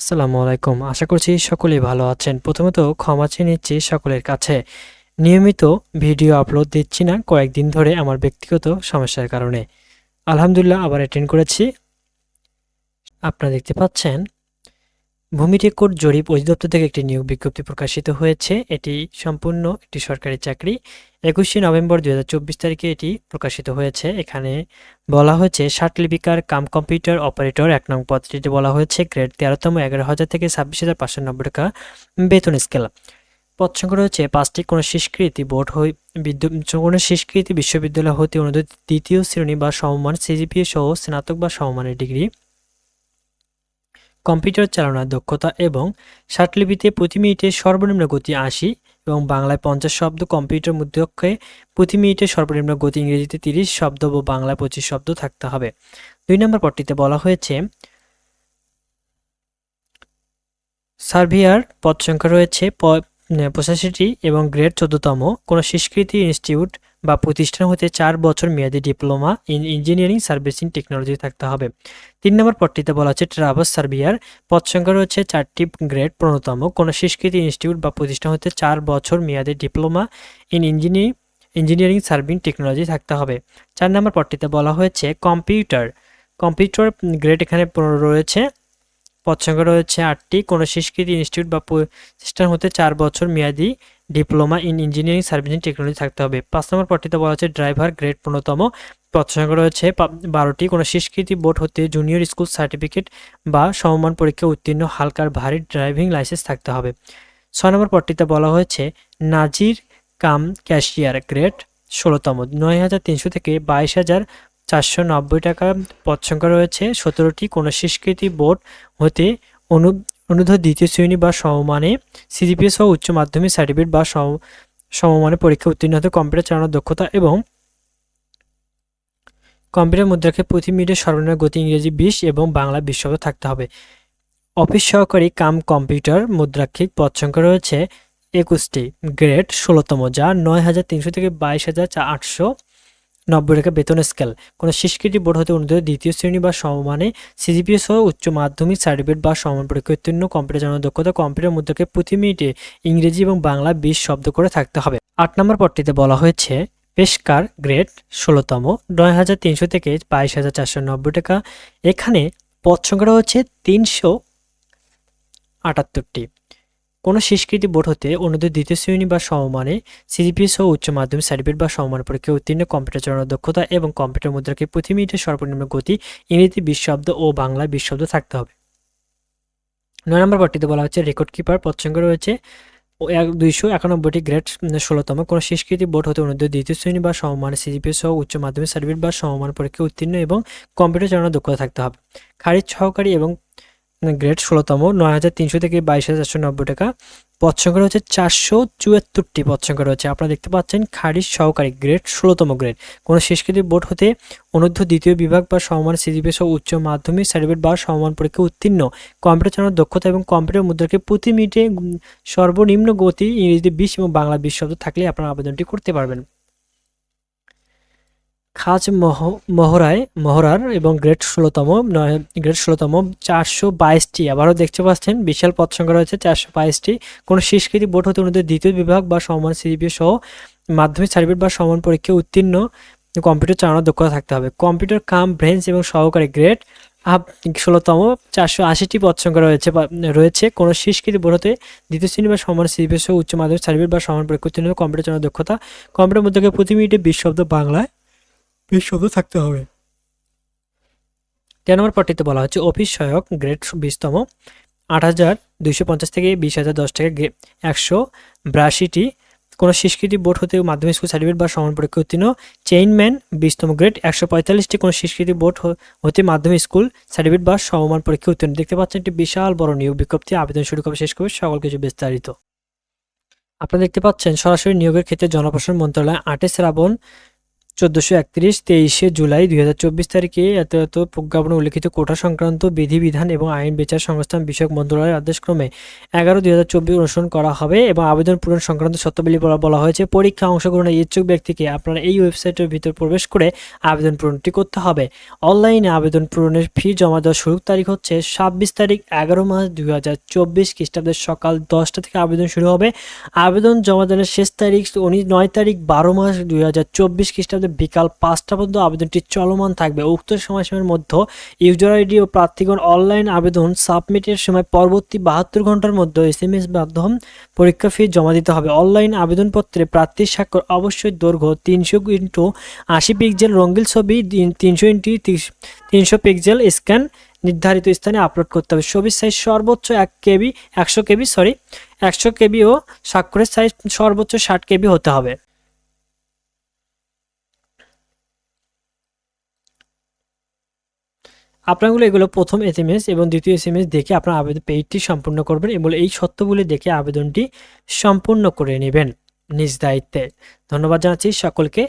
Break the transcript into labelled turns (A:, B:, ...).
A: আসসালামু আলাইকুম। আশা করছি সকলেই ভালো আছেন। প্রথমত ক্ষমা চেয়ে নিচ্ছি সকলের কাছে। নিয়মিত ভিডিও আপলোড দিচ্ছি না, কয়েকদিন ধরে আমার ব্যক্তিগত সমস্যার কারণে। আলহামদুলিল্লাহ আবার অ্যাটেন্ড করেছি। আপনারা দেখতে পাচ্ছেন ভূমি রেকর্ড জরিপ অধিদপ্তর থেকে একটি নিয়োগ বিজ্ঞপ্তি প্রকাশিত হয়েছে। এটি সম্পূর্ণ একটি সরকারি চাকরি। একুশে নভেম্বর দু হাজার চব্বিশ তারিখে এটি প্রকাশিত হয়েছে। এখানে বলা হয়েছে লিপিকার কাম কম্পিউটার অপারেটর, এক নং পদটিতে বলা হয়েছে, গ্রেড তেরোতম, এগারো হাজার থেকে ছাব্বিশ হাজার পাঁচশো নব্বই টাকা বেতন স্কেল। পদ সংখ্যা রয়েছে, পাঁচটি কোনো স্বীকৃতি বোর্ড হই কোনো স্বীকৃতি বিশ্ববিদ্যালয় হতে অনুদিত দ্বিতীয় শ্রেণি বা সমমান, সিজিপিএ সহ স্নাতক বা সমমানের ডিগ্রি। কম্পিউটার চালানোর দক্ষতা এবং ষাটলিপিতে প্রতি মিনিটে সর্বনিম্ন গতি আশি এবং বাংলায় পঞ্চাশ শব্দ, কম্পিউটার মধ্যক্ষে প্রতি মিনিটে সর্বনিম্ন গতি ইংরেজিতে তিরিশ শব্দ ও বাংলায় পঁচিশ শব্দ থাকতে হবে। দুই নম্বর পদটিতে বলা হয়েছে, সার্ভিয়ার পদ সংখ্যা রয়েছে পঁচাশিটি এবং গ্রেড চোদ্দতম। কোনো স্বীকৃতি ইনস্টিটিউট বা প্রতিষ্ঠান হতে চার বছর মেয়াদী diploma in engineering servicing technology থাকতে হবে। তিন নম্বর পদটিতে বলা হচ্ছে ট্রাভার্স সার্ভিয়ার। পদ সংখ্যা রয়েছে চারটি গ্রেড প্রণতম। কোনো স্বীকৃতি ইনস্টিটিউট বা প্রতিষ্ঠান হতে চার বছর মেয়াদী diploma in engineering engineering serving technology থাকতে হবে। চার নম্বর পদটিতে বলা হয়েছে কম্পিউটার। কম্পিউটার গ্রেড এখানে রয়েছে। পদ সংখ্যা রয়েছে আটটি। কোনো স্বীকৃতি ইনস্টিটিউট বা প্রতিষ্ঠান হতে চার বছর মেয়াদি diploma in engineering servicing technology থাকতে হবে। পাঁচ নম্বর পদটিতে বলা হচ্ছে ড্রাইভার গ্রেড পূর্ণতম পদ সংখ্যা রয়েছে বারোটি। কোনো স্বীকৃতি বোর্ড হতে জুনিয়র স্কুল সার্টিফিকেট বা সমমান পরীক্ষা উত্তীর্ণ, হালকার, ভারী ড্রাইভিং লাইসেন্স থাকতে হবে। ছয় নম্বর পদটিতে বলা হয়েছে নাজির কাম ক্যাশিয়ার গ্রেড ষোলোতম। নয় হাজার তিনশো থেকে বাইশ হাজার চারশো নব্বই টাকা পদ সংখ্যা রয়েছে। সতেরোটি। কোনো স্বীকৃতি বোর্ড হতে অনু অনুদ্ধ দ্বিতীয় শ্রেণি বা সমমানে সিজিপিএস সহ উচ্চ মাধ্যমিক সার্টিফিকেট বা সমমানে পরীক্ষা উত্তীর্ণ হতে কম্পিউটার চালানোর দক্ষতা এবং কম্পিউটার মুদ্রাকে প্রতি মিনিটে সর্বনিম্ন গতি ইংরেজি, বিশ এবং বাংলা বিশ থাকতে হবে। অফিস সহকারী কাম কম্পিউটার মুদ্রাক্ষিক পদ সংখ্যা রয়েছে একুশটি, গ্রেড ষোলোতম, যা নয় হাজার তিনশো থেকে বাইশ হাজার আটশো নব্বই টাকা বেতন স্কেল কোনো স্বীকৃতি বোর্ড হতে অনুদান দ্বিতীয় শ্রেণি বা সমমানে সিজিপিএস সহ উচ্চ মাধ্যমিক সার্টিফিকেট বা সমান পরীক্ষা উত্তীর্ণ। কম্পিউটার জানার দক্ষতা কম্পিউটার মুদ্রাকে প্রতি মিনিটে ইংরেজি এবং বাংলা বিশ শব্দ করে থাকতে হবে। আট নম্বর পদটিতে বলা হয়েছে, পেশকার গ্রেড ষোলোতম, নয় হাজার তিনশো থেকে বাইশ হাজার চারশো নব্বই টাকা। এখানে পদ সংখ্যা হচ্ছে তিনশো আটাত্তরটি। কোনো স্বীকৃতি বোর্ড হতে অন্যদের দ্বিতীয় শ্রেণি বা সমমানে সিজিপিএস ও উচ্চ মাধ্যমিক সার্টিফিকেট বা সমমান পরীক্ষা উত্তীর্ণ কম্পিউটার চালানোর দক্ষতা এবং কম্পিউটার মুদ্রাকে প্রতি মিনিটে সর্বনিম্ন গতি, ইংরেজি বিশ শব্দ ও বাংলায় বিশ শব্দ থাকতে হবে। নয় নম্বর পট্টিতে বলা হচ্ছে রেকর্ড কিপার পদসংখ্যা রয়েছে এক দুইশো একানব্বইটি গ্রেড ষোলোতম। কোনো স্বীকৃতি বোর্ড হতে অনুদ্যোগ দ্বিতীয় শ্রেণি বা সমমান সিজিপিএস সহ উচ্চ মাধ্যমিক সার্টিফিকেট বা সমমান পরীক্ষা উত্তীর্ণ এবং কম্পিউটার চালানোর দক্ষতা থাকতে হবে। খারিজ সহকারী এবং গ্রেড ষোলোতম, নয় হাজার তিনশো থেকে বাইশ হাজার চারশো নব্বই টাকা। পদ সংখ্যা রয়েছে চারশো চুয়াত্তরটি পদ সংখ্যা রয়েছে। আপনারা দেখতে পাচ্ছেন খারিজ সহকারী গ্রেড ষোলোতম গ্রেড কোনো শেষকৃতি বোর্ড হতে অনুদ্ধ দ্বিতীয় বিভাগ বা সমমান সিজিপি সহ উচ্চ মাধ্যমিক সার্টিফিকেট বা সমমান পরীক্ষা উত্তীর্ণ। কম্পিউটার চালানোর দক্ষতা এবং কম্পিউটার মুদ্রাকে প্রতি মিনিটে সর্বনিম্ন গতি ইংরেজিতে বিশ এবং বাংলা বিশ শব্দ থাকলে আপনারা আবেদনটি করতে পারবেন। খাজ মহ মহড়ায় মহড়ার এবং গ্রেড ষোলোতম, নয় গ্রেড ষোলোতম চারশো বাইশটি। আবারও দেখতে পাচ্ছেন, বিশাল পদ সংখ্যা রয়েছে, চারশো বাইশটি। কোনো স্বীকৃতি বোর্ড হতে অনুদের দ্বিতীয় বিভাগ বা সমান সিজিপি সহ মাধ্যমিক সার্টিফিকেট বা সমান পরীক্ষায় উত্তীর্ণ কম্পিউটার চালানোর দক্ষতা থাকতে হবে। কম্পিউটার কাম, ব্রেঞ্চ এবং সহকারী গ্রেড আপ ষোলোতম চারশো আশিটি পদ সংখ্যা রয়েছে রয়েছে। কোনো বোর্ড হতে দ্বিতীয় শ্রেণি বা সমান সহ উচ্চ মাধ্যমিক সার্টিফিকেট বা সমান পরীক্ষা উত্তীর্ণ কম্পিউটার চালানোর দক্ষতা। কম্পিউটার মধ্যে প্রতি মিনিটে বিশ শব্দ বাংলায় বিশ শব্দ থাকতে হবে। তেরো নম্বর পট্টিতে বলা হচ্ছে অফিস সহায়ক গ্রেড বিশতম, আট হাজার দুইশো পঞ্চাশ থেকে বিশ হাজার দশ টাকা একশো বিরাশিটি। কোনো স্বীকৃতি বোর্ড হতে মাধ্যমিক স্কুল সার্টিফিকেট বা সমান পরীক্ষা উত্তীর্ণ। চেইনম্যান বিশতম গ্রেড, একশো পঁয়তাল্লিশটি কোনো স্বীকৃতি বোর্ড হতে মাধ্যমিক স্কুল সার্টিফিকেট বা সমমান পরীক্ষা উত্তীর্ণ। দেখতে পাচ্ছেন একটি বিশাল বড় নিয়োগ বিজ্ঞপ্তি। আবেদন শুরু করবে, শেষ করবে, সকল কিছু বিস্তারিত। আপনারা দেখতে পাচ্ছেন, সরাসরি নিয়োগের ক্ষেত্রে জনপ্রশাসন মন্ত্রণালয় আটে শ্রাবণ চোদ্দোশো একত্রিশ, তেইশে জুলাই দুই হাজার চব্বিশ তারিখে এত এত প্রজ্ঞাপনে উল্লিখিত কোটা সংক্রান্ত বিধিবিধান এবং আইন বিচার সংস্থান বিষয়ক মন্ত্রণালয়ের আদেশক্রমে এগারো দুই হাজার চব্বিশ অনুসরণ করা হবে এবং আবেদন পূরণ সংক্রান্ত শর্তাবলী বলা হয়েছে। পরীক্ষা অংশগ্রহণের ইচ্ছুক ব্যক্তিকে আপনারা এই ওয়েবসাইটের ভিতর প্রবেশ করে আবেদন পূরণটি করতে হবে। অনলাইনে আবেদন পূরণের ফি জমা দেওয়ার শুরু তারিখ হচ্ছে ছাব্বিশ তারিখ এগারো মাস দুই হাজার চব্বিশ খ্রিস্টাব্দের সকাল দশটা থেকে আবেদন শুরু হবে। আবেদন জমা দেওয়ার শেষ তারিখ উনিশ নয় তারিখ বারো মাস দুই হাজার চব্বিশ খ্রিস্টাব্দে বিকাল পাঁচটা পর্যন্ত আবেদনটি চলমান থাকবে। উক্ত সময়সীমার মধ্যে ইউজার আইডি ও প্রার্থীগণ অনলাইন আবেদন সাবমিটের সময় পরবর্তী বাহাত্তর ঘণ্টার মধ্যে এস এম এস মাধ্যম পরীক্ষা ফি জমা দিতে হবে। অনলাইন আবেদনপত্রে প্রার্থীর স্বাক্ষর অবশ্যই দৈর্ঘ্য তিনশো ইন্টু আশি পিক্সেল রঙ্গিল ছবি তিনশো ইন্টু তিনশো পিক্সেল স্ক্যান নির্ধারিত স্থানে আপলোড করতে হবে। ছবির সাইজ সর্বোচ্চ এক কেবি, একশো কেবি সরি একশো কেবি ও স্বাক্ষরের সাইজ সর্বোচ্চ ষাট কেবি হতে হবে। আপনাগুলো এগুলো প্রথম এস এম এস এবং দ্বিতীয় এস এম এস দেখে আপনার আবেদন পেজটি সম্পূর্ণ করবেন এবং এই সত্যগুলি দেখে আবেদনটি সম্পূর্ণ করে নেবেন নিজ দায়িত্বে। ধন্যবাদ জানাচ্ছি সকলকে।